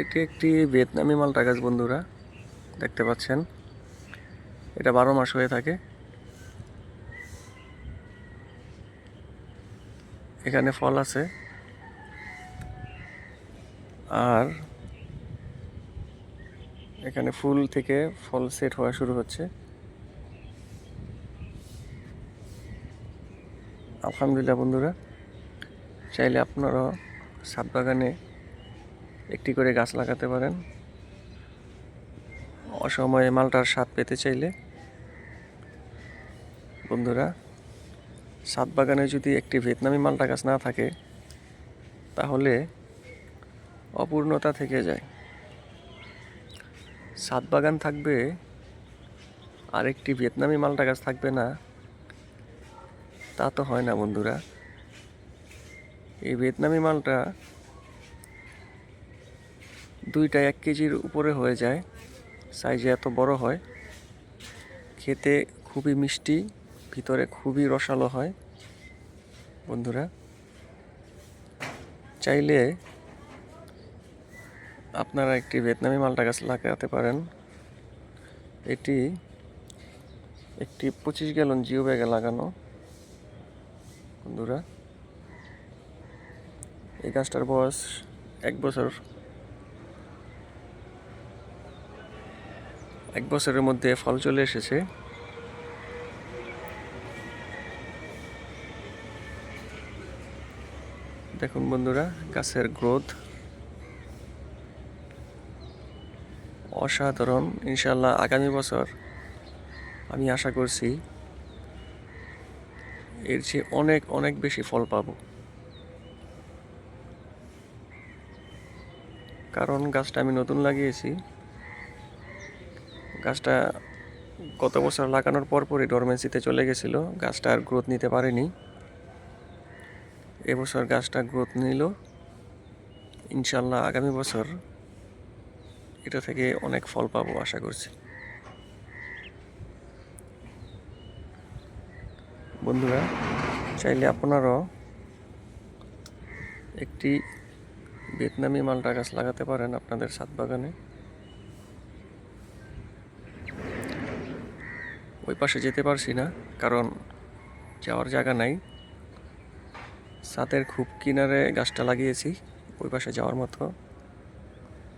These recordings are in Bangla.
এটি একটি ভিয়েতনামি মালটা গাছ, বন্ধুরা। দেখতে পাচ্ছেন। এটা বারো মাস হয়ে থাকে। এখানে ফল আছে। আর এখানে ফুল থেকে ফল সেট হওয়া শুরু হচ্ছে। আলহামদুলিল্লাহ, বন্ধুরা। চাইলে আপনারাও ছাদ বাগানে একটি করে গাছ লাগাতে পারেন। অসময়ে মালটার স্বাদ পেতে চাইলে। বন্ধুরা ছাদ বাগানে যদি একটি ভিয়েতনামি মালটা গাছ না থাকে, তাহলে অপূর্ণতা থেকে যায়। ছাদ বাগান থাকবে আর একটি ভিয়েতনামি মালটা গাছ থাকবে না। তা তো হয় না বন্ধুরা। এই ভিয়েতনামি মালটা দুইটা এক কেজির উপরে হয়ে যায়। সাইজে এত বড় হয়। খেতে খুবই মিষ্টি, ভিতরে খুবই রসালো হয়। বন্ধুরা, চাইলে আপনারা একটি ভিয়েতনামি মালটা গাছ লাগাতে পারেন। এটি একটি পঁচিশ গ্যালন জিও ব্যাগে লাগানো। বন্ধুরা, এই গাছটার বয়স এক বছর। এক বছরের মধ্যে ফল চলে এসেছে। দেখুন বন্ধুরা, গাছের গ্রোথ অসাধারণ। ইনশাল্লাহ আগামী বছর আমি আশা করছি এর চেয়ে অনেক অনেক বেশি ফল পাবো। কারণ গাছটা আমি নতুন লাগিয়েছি। গাছটা গত বছর লাগানোর পরপরই ডরমেন্সিতে চলে গেছিল। গাছটা আর গ্রোথ নিতে পারেনি। এবছর গাছটা গ্রোথ নিল। ইনশাল্লাহ আগামী বছর এটা থেকে অনেক ফল পাবো আশা করছি। বন্ধুরা, চাইলে আপনারাও একটি ভিয়েতনামি মালটা গাছ লাগাতে পারেন আপনাদের ছাদ বাগানে। ওই পাশে যেতে পারছি না, কারণ যাওয়ার জায়গা নাই। ছাদের খুব কিনারে গাছটা লাগিয়েছি, ওই পাশে যাওয়ার মতো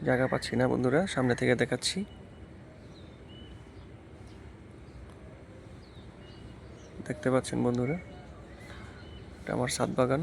জায়গা পাচ্ছি না বন্ধুরা, সামনে থেকে দেখাচ্ছি। দেখতে পাচ্ছেন বন্ধুরা, এটা আমার ছাদ বাগান।